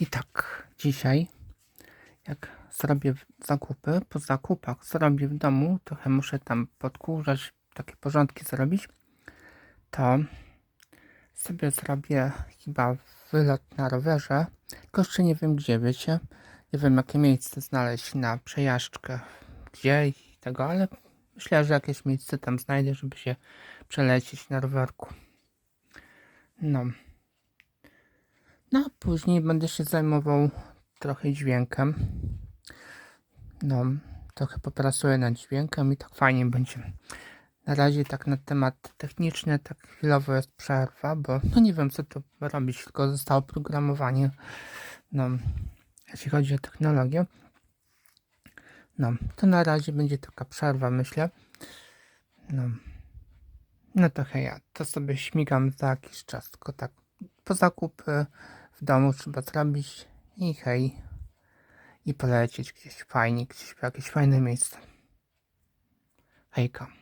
I tak, dzisiaj, jak zrobię zakupy, po zakupach zrobię w domu, trochę muszę tam podkurzać, takie porządki zrobić, to sobie zrobię chyba wylot na rowerze, tylko jeszcze nie wiem gdzie, wiecie, nie wiem jakie miejsce znaleźć na przejażdżkę, gdzie i tego, ale myślę, że jakieś miejsce tam znajdę, żeby się przelecieć na rowerku. No. No, a później będę się zajmował trochę dźwiękiem. No, trochę popracuję nad dźwiękiem i tak fajnie będzie. Na razie tak na temat techniczny, tak chwilowo jest przerwa, bo no nie wiem co tu robić, tylko zostało programowanie. No, jeśli chodzi o technologię. No, to na razie będzie taka przerwa, myślę. No, no to hej, ja to sobie śmigam za jakiś czas, tylko tak po zakupy w domu trzeba zrobić i hej. I polecieć gdzieś fajnie, gdzieś w jakieś fajne miejsce. Hejka.